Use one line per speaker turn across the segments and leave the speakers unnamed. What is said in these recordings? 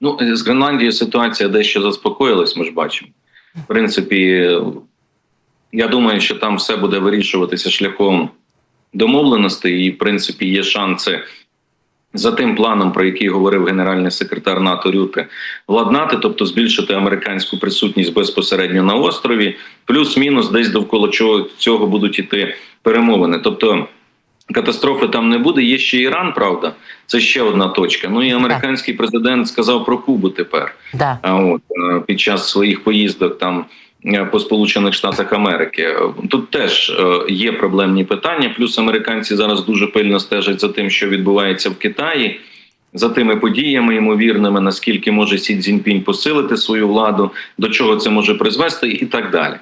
Ну, з Гренландією ситуація дещо заспокоїлась, ми ж бачимо. В принципі, я думаю, що там все буде вирішуватися шляхом домовленостей, і, в принципі, є шанси за тим планом, про який говорив генеральний секретар НАТО Рюте, владнати, тобто збільшити американську присутність безпосередньо на острові, плюс-мінус десь довкола чого цього будуть іти перемовини. Тобто катастрофи там не буде. Є ще Іран, правда, це ще одна точка. Ну і американський президент сказав про Кубу тепер.
Да.
А от е, під час своїх поїздок там е, по Сполучених Штатах Америки тут теж е, є проблемні питання. Плюс американці зараз дуже пильно стежать за тим, що відбувається в Китаї. За тими подіями ймовірними, наскільки може Сі Цзіньпінь посилити свою владу, до чого це може призвести, і так далі.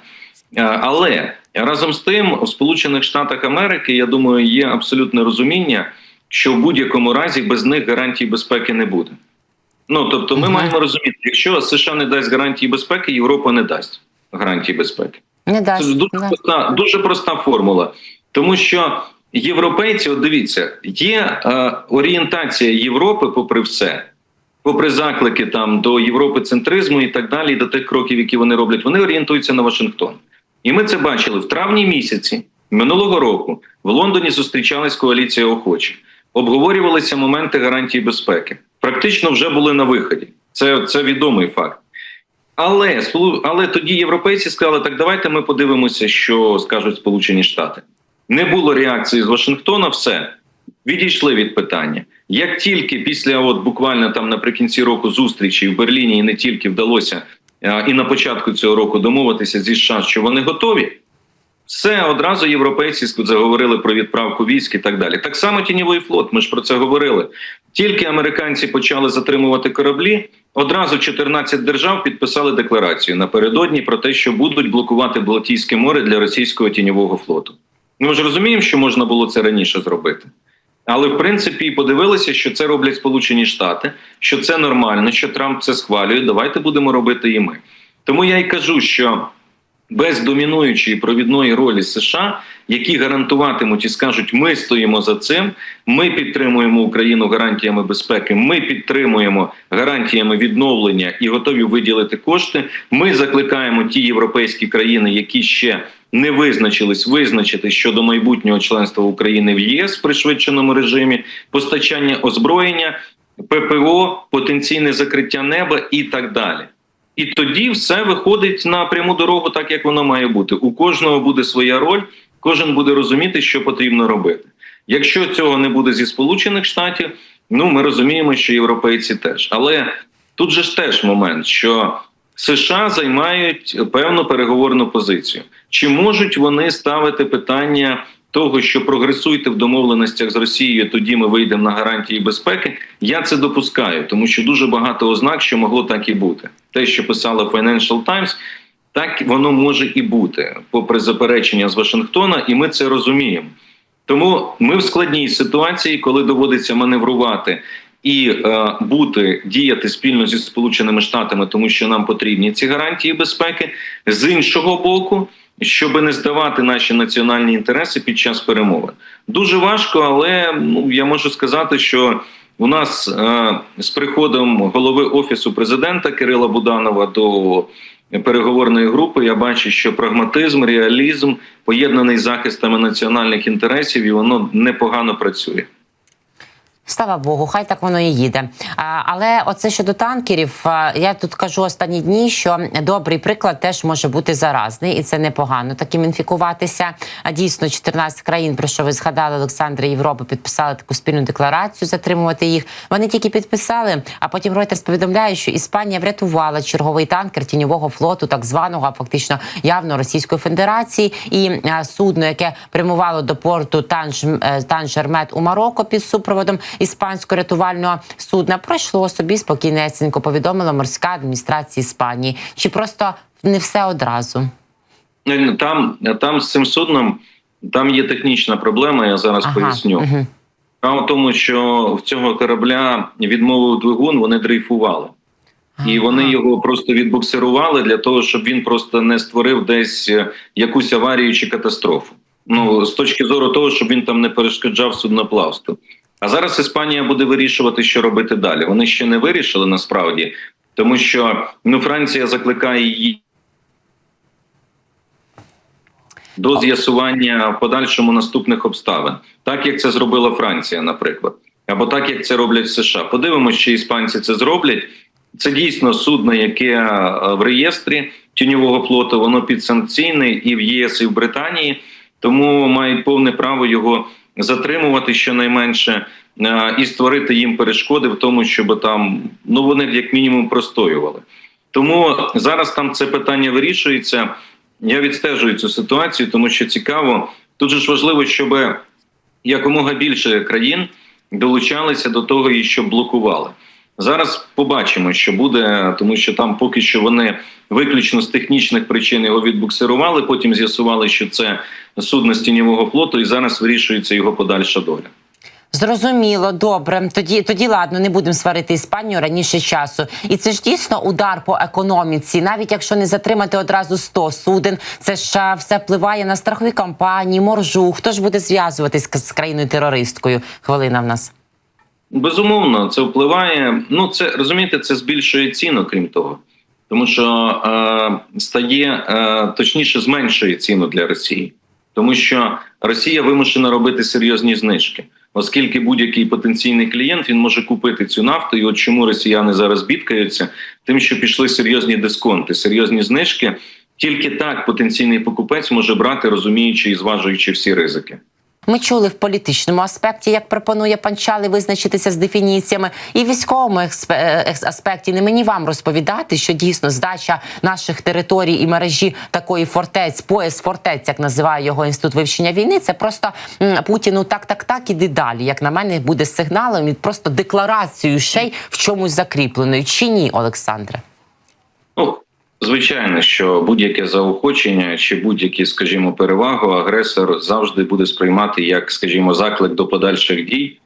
Е, Але разом з тим, у Сполучених Штатах Америки, я думаю, є абсолютне розуміння, що в будь-якому разі без них гарантій безпеки не буде. Ну тобто, ми
Мгм.
маємо розуміти, якщо США не дасть гарантії безпеки, Європа не дасть гарантії безпеки.
Не дасть.
ж дуже
Да.
проста, дуже проста формула, тому що європейці, от дивіться, є е, орієнтація Європи, попри все, попри заклики там до європи-центризму і так далі, і до тих кроків, які вони роблять, вони орієнтуються на Вашингтон. І ми це бачили в травні місяці минулого року. В Лондоні зустрічалась коаліція охочих, обговорювалися моменти гарантії безпеки. Практично вже були на виході. Це, це відомий факт. Але але тоді європейці сказали: так давайте ми подивимося, що скажуть Сполучені Штати. Не було реакції з Вашингтона, все відійшли від питання. Як тільки після, от буквально там наприкінці року зустрічі в Берліні і не тільки вдалося і на початку цього року домовитися зі США, що вони готові, все одразу європейці заговорили про відправку військ і так далі. Так само тіньовий флот. Ми ж про це говорили. Тільки американці почали затримувати кораблі. Одразу 14 держав підписали декларацію напередодні про те, що будуть блокувати Балтійське море для російського тіньового флоту. Ми ж розуміємо, що можна було це раніше зробити. Але в принципі подивилися, що це роблять Сполучені Штати, що це нормально, що Трамп це схвалює. Давайте будемо робити і ми. Тому я й кажу, що без домінуючої провідної ролі США, які гарантуватимуть і скажуть, ми стоїмо за цим, ми підтримуємо Україну гарантіями безпеки, ми підтримуємо гарантіями відновлення і готові виділити кошти. Ми закликаємо ті європейські країни, які ще не визначились, визначити щодо майбутнього членства України в ЄС в пришвидшеному режимі, постачання озброєння, ППО, потенційне закриття неба і так далі. І тоді все виходить на пряму дорогу, так як воно має бути. У кожного буде своя роль, кожен буде розуміти, що потрібно робити. Якщо цього не буде зі Сполучених Штатів, ну ми розуміємо, що європейці теж. Але тут же ж теж момент, що США займають певну переговорну позицію. Чи можуть вони ставити питання того, що прогресуйте в домовленостях з Росією, тоді ми вийдемо на гарантії безпеки? Я це допускаю, тому що дуже багато ознак, що могло так і бути. Те, що писала Financial Times, так воно може і бути, попри заперечення з Вашингтона, і ми це розуміємо. Тому ми в складній ситуації, коли доводиться маневрувати і е, бути діяти спільно зі Сполученими Штатами, тому що нам потрібні ці гарантії безпеки. З іншого боку, щоб не здавати наші національні інтереси під час перемовин. Дуже важко, але ну я можу сказати, що у нас е, з приходом голови офісу президента Кирила Буданова до переговорної групи я бачу, що прагматизм, реалізм поєднаний з захистами національних інтересів, і воно непогано працює.
Слава Богу, хай так воно і їде. Але оце щодо танкерів, я тут кажу останні дні, що добрий приклад теж може бути заразний, і це непогано таким інфікуватися. А дійсно, 14 країн, про що ви згадали, Олександра Європи, підписали таку спільну декларацію затримувати їх. Вони тільки підписали, а потім Reuters повідомляє, що Іспанія врятувала черговий танкер тіньового флоту, так званого, а фактично явно Російської Федерації, і судно, яке прямувало до порту Танж у Марокко під супроводом іспанського рятувального судна, пройшло собі спокійнесенько, повідомила морська адміністрація Іспанії. Чи просто не все одразу?
Там, там з цим судном там є технічна проблема. Я зараз поясню.
Угу.
Справа в тому, що в цього корабля відмовив двигун, вони дрейфували. І вони його просто відбуксирували для того, щоб він просто не створив десь е, якусь аварію чи катастрофу. Ну з точки зору того, щоб він там не перешкоджав судноплавству. А зараз Іспанія буде вирішувати, що робити далі. Вони ще не вирішили насправді, тому що ну Франція закликає її до з'ясування в подальшому наступних обставин, так як це зробила Франція, наприклад, або так як це роблять США. Подивимося, чи іспанці це зроблять. Це дійсно судно, яке е, в реєстрі тіньового флоту, воно підсанкційне і в ЄС, і в Британії, тому мають повне право його затримувати щонайменше е, і створити їм перешкоди в тому, щоб там ну вони як мінімум простоювали. Тому зараз там це питання вирішується. Я відстежую цю ситуацію, тому що цікаво. Тут же ж важливо, щоб якомога більше країн долучалися до того і щоб блокували. Зараз побачимо, що буде, тому що там поки що вони виключно з технічних причин його відбуксирували. Потім з'ясували, що це судно з тіньового флоту, і зараз вирішується його подальша доля.
Зрозуміло, добре. Тоді тоді ладно, не будемо сварити Іспанію раніше часу. І це ж дійсно удар по економіці. Навіть якщо не затримати одразу 100 суден, це ж все впливає на страхові компанії, моржу. Хто ж буде зв'язуватись з країною терористкою? Хвилина в нас.
Безумовно, це впливає. Ну, це розумієте, це збільшує ціну, крім того, тому що е, стає е, точніше зменшує ціну для Росії, тому що Росія вимушена робити серйозні знижки, оскільки будь-який потенційний клієнт він може купити цю нафту. І от чому росіяни зараз бідкаються, тим, що пішли серйозні дисконти, серйозні знижки. Тільки так потенційний покупець може брати, розуміючи і зважуючи всі ризики.
Ми чули в політичному аспекті, як пропонує пан Чали визначитися з дефініціями, і в військовому е, аспекті не мені вам розповідати, що дійсно здача наших територій і мережі такої фортець, пояс фортець, як називає його інститут вивчення війни. Це просто Путіну так, так, так іди далі. Як на мене, буде сигналом і просто декларацією ще й в чомусь закріпленою. Чи ні, Олександре?
Ну, звичайно, що будь-яке заохочення чи будь-які, скажімо, перевагу агресор завжди буде сприймати як, скажімо, заклик до подальших дій,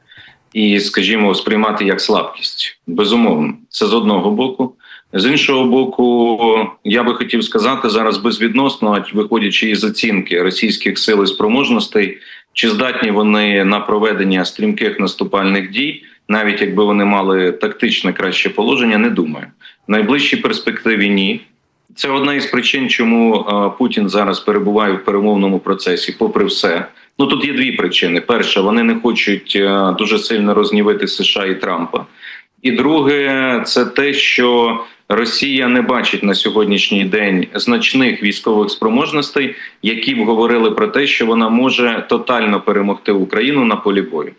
і, скажімо, сприймати як слабкість. Безумовно, це з одного боку. З іншого боку, я би хотів сказати зараз безвідносно, виходячи із оцінки російських сил і спроможностей, чи здатні вони на проведення стрімких наступальних дій, навіть якби вони мали тактичне краще положення, не думаю. В найближчій перспективі ні. Це одна із причин, чому е, Путін зараз перебуває в перемовному процесі, попри все. Ну тут є дві причини: перша, вони не хочуть е, дуже сильно рознівити США і Трампа. І друге, це те, що Росія не бачить на сьогоднішній день значних військових спроможностей, які б говорили про те, що вона може тотально перемогти Україну на полі бою.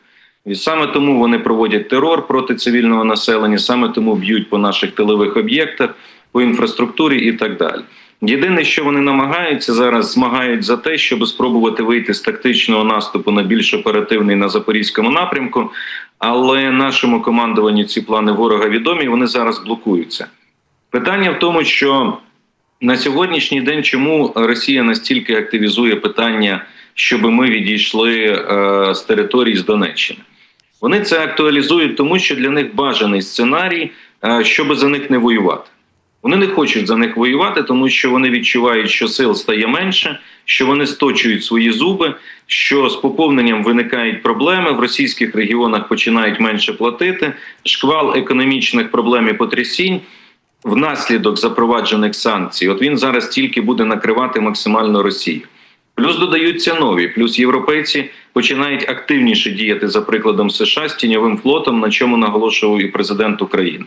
І саме тому вони проводять терор проти цивільного населення, саме тому б'ють по наших тилових об'єктах, по інфраструктурі і так далі. Єдине, що вони намагаються зараз, змагають за те, щоб спробувати вийти з тактичного наступу на більш оперативний на запорізькому напрямку. Але нашому командуванню ці плани ворога відомі. Вони зараз блокуються. Питання в тому, що на сьогоднішній день чому Росія настільки активізує питання, щоб ми відійшли е, з території з Донеччини. Вони це актуалізують, тому що для них бажаний сценарій, е, щоб за них не воювати. Вони не хочуть за них воювати, тому що вони відчувають, що сил стає менше, що вони сточують свої зуби, що з поповненням виникають проблеми в російських регіонах починають менше платити. Шквал економічних проблем і потрясінь внаслідок запроваджених санкцій. От він зараз тільки буде накривати максимально Росію. Плюс додаються нові, плюс європейці починають активніше діяти за прикладом США з тіньовим флотом, на чому наголошував і президент України.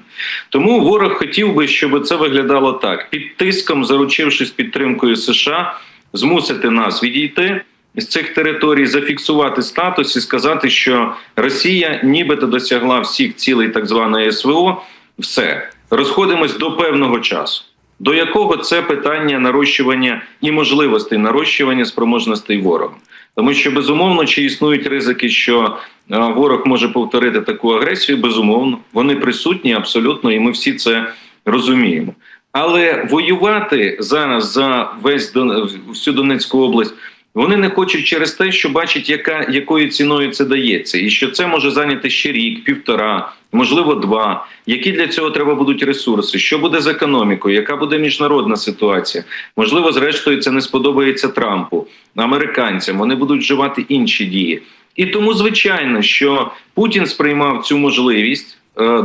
Тому ворог хотів би, щоб це виглядало так: під тиском, заручившись підтримкою США, змусити нас відійти з цих територій, зафіксувати статус і сказати, що Росія нібито досягла всіх цілей так званої СВО. Все розходимось до певного часу. До якого це питання нарощування і можливостей нарощування спроможностей ворога, тому що безумовно чи існують ризики, що е, ворог може повторити таку агресію, безумовно, вони присутні абсолютно, і ми всі це розуміємо. Але воювати зараз за весь всю Донецьку область вони не хочуть через те, що бачать, яка якою ціною це дається, і що це може зайняти ще рік, півтора, можливо, два. Які для цього треба будуть ресурси? Що буде з економікою? Яка буде міжнародна ситуація? Можливо, зрештою, це не сподобається Трампу, американцям. Вони будуть вживати інші дії. І тому, звичайно, що Путін сприймав цю можливість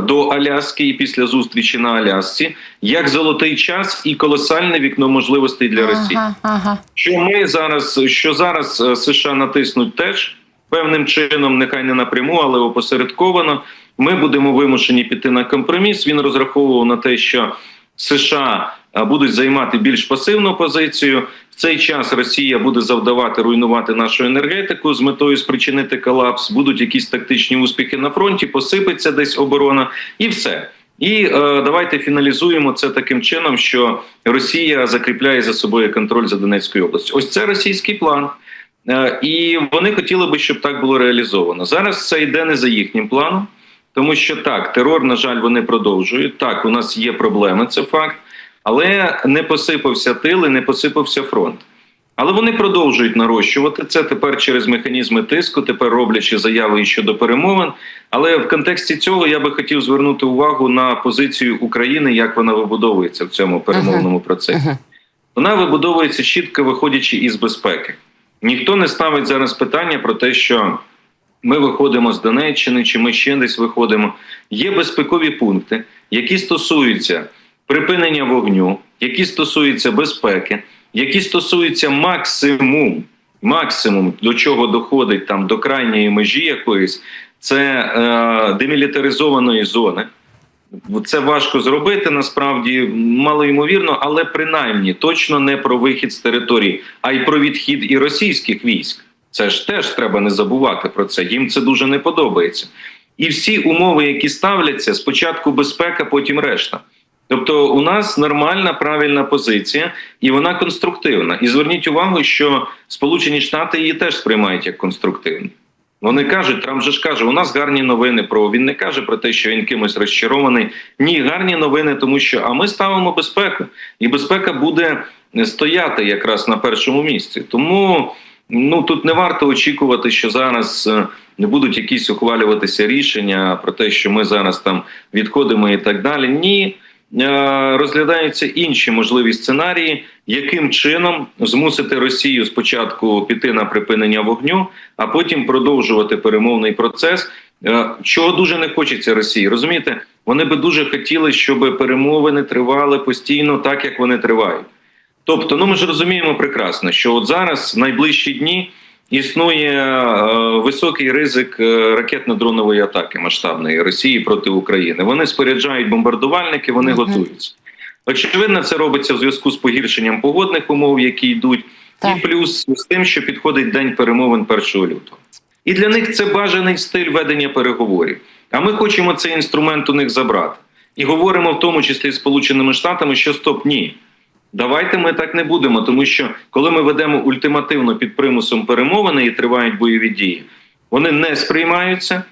до Аляски і після зустрічі на Алясці як золотий час і колосальне вікно можливостей для Росії.
Ага, ага.
Що ми зараз, що зараз е, США натиснуть теж певним чином, нехай не напряму, але опосередковано. Ми будемо вимушені піти на компроміс. Він розраховував на те, що США е, будуть займати більш пасивну позицію. В цей час Росія буде завдавати руйнувати нашу енергетику з метою спричинити колапс. Будуть якісь тактичні успіхи на фронті, посипеться десь оборона, і все. І е, давайте фіналізуємо це таким чином, що Росія закріпляє за собою контроль за Донецькою областю. Ось це російський план. Е, і вони хотіли би, щоб так було реалізовано. Зараз це йде не за їхнім планом, тому що так, терор, на жаль, вони продовжують. Так, у нас є проблеми, це факт, але не посипався тил і не посипався фронт. Але вони продовжують нарощувати це тепер через механізми тиску, тепер роблячи заяви щодо перемовин. Але в контексті цього я би хотів звернути увагу на позицію України, як вона вибудовується в цьому перемовному процесі. Вона вибудовується чітко виходячи із безпеки. Ніхто не ставить зараз питання про те, що ми виходимо з Донеччини, чи ми ще десь виходимо. Є безпекові пункти, які стосуються припинення вогню, які стосуються безпеки, які стосуються максимум, максимум до чого доходить там до крайньої межі якоїсь, це е, демілітаризованої зони. Це важко зробити насправді малоймовірно, але принаймні точно не про вихід з території, а й про відхід і російських військ. Це ж теж треба не забувати про це. Їм це дуже не подобається. І всі умови, які ставляться, спочатку безпека, потім решта. Тобто, у нас нормальна правильна позиція, і вона конструктивна. І зверніть увагу, що Сполучені Штати її теж сприймають як конструктивну. Вони кажуть, Трамп же ж каже, у нас гарні новини про він не каже про те, що він кимось розчарований. Ні, гарні новини, тому що а ми ставимо безпеку, і безпека буде стояти якраз на першому місці. Тому ну тут не варто очікувати, що зараз е, не будуть якісь ухвалюватися рішення про те, що ми зараз там відходимо і так далі. Ні. Е, Розглядаються інші можливі сценарії, яким чином змусити Росію спочатку піти на припинення вогню, а потім продовжувати перемовний процес. Е, Чого дуже не хочеться Росії, розумієте? Вони би дуже хотіли, щоб перемовини тривали постійно, так як вони тривають. Тобто, ну ми ж розуміємо прекрасно, що от зараз, в найближчі дні, існує е, високий ризик е, ракетно-дронової атаки масштабної Росії проти України. Вони споряджають бомбардувальники, вони
Мгм.
готуються. Очевидно, це робиться в зв'язку з погіршенням погодних умов, які йдуть,
Так.
і плюс з тим, що підходить день перемовин 1 лютого. І для них це бажаний стиль ведення переговорів. А ми хочемо цей інструмент у них забрати. І говоримо в тому числі з Сполученими Штатами, що стоп, ні. Давайте ми так не будемо, тому що коли ми ведемо ультимативно під примусом перемовини і тривають бойові дії, вони не сприймаються.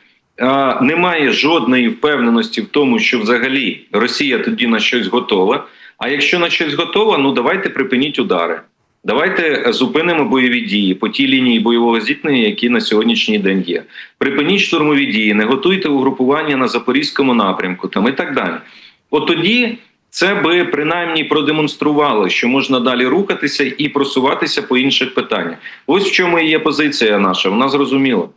Немає жодної впевненості в тому, що взагалі Росія тоді на щось готова. А якщо на щось готова, ну давайте припиніть удари. Давайте зупинимо бойові дії по тій лінії бойового зіткнення, які на сьогоднішній день є. Припиніть штурмові дії, не готуйте угрупування на запорізькому напрямку, там і так далі. От тоді це би принаймні продемонструвало, що можна далі рухатися і просуватися по інших питаннях. Ось в чому є позиція наша. Вона зрозуміла.